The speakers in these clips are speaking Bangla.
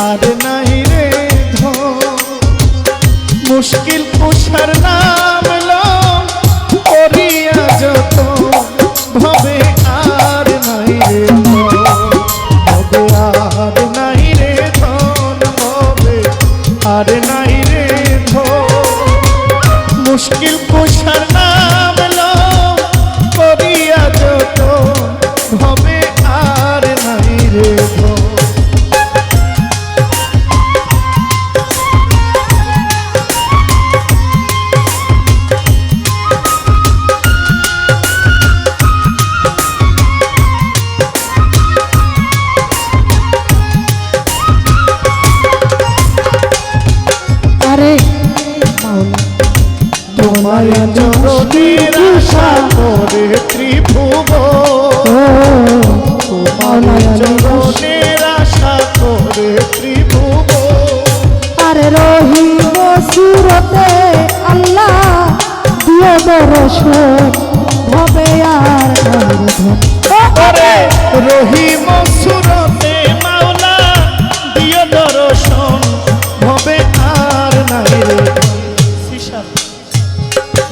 আর নাই রে মুশকিল পুষার নাম লো, করিয়া যত ভবে আর নাই রে ভবে আর নাই রে ধন, ভবে আর নাই রে ধন। মুশকিল পুষার নাম মায়া জননীর আশা করে ত্রিভুব। মায়া জননীর আশা করে ত্রিভুব। আরে রহিব সুরতে আল্লাহ দিয়ে দরশ হবে আর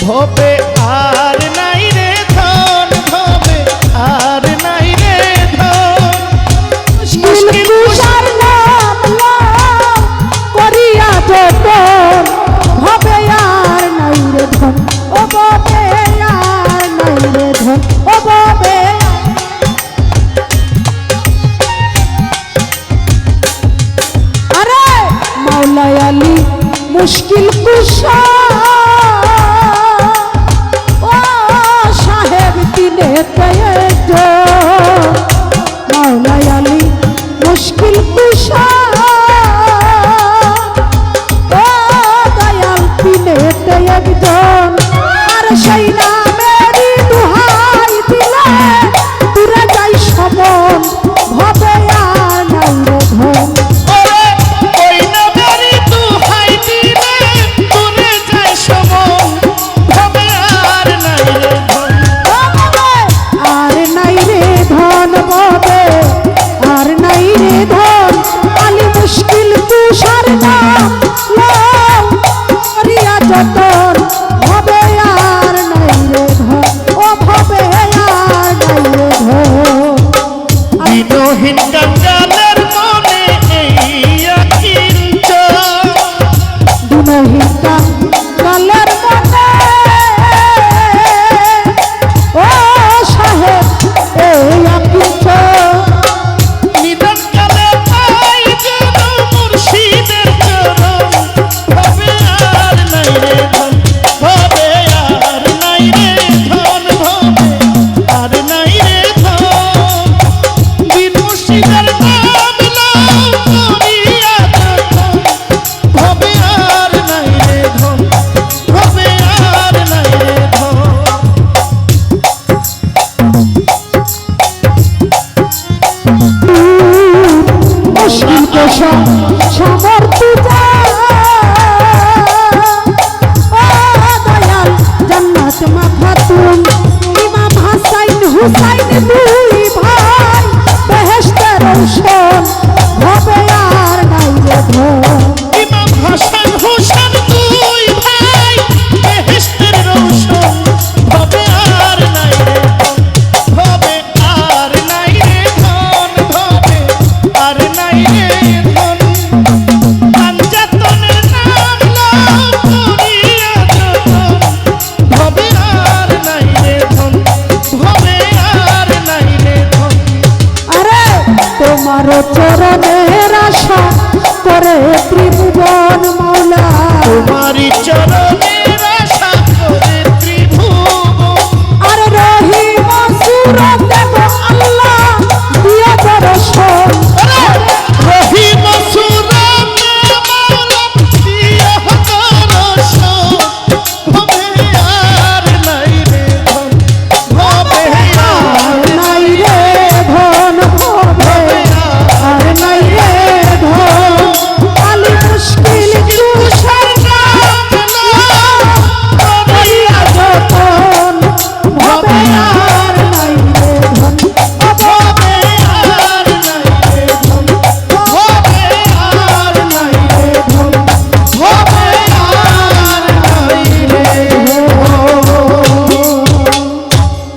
ভবে আর নাই রে ধন ভবে আর নাই রে ধন। মুশকিল কুশার নাম লাম করিয়া যতন ভবে আর নাই রে ধন, ও ভবে আর নাই রে ধন, ও ভবে আরে, মাওলায় আলী, মুশকিল কুশার সমর্থ করে ত্রিভুজ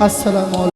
আসসালামু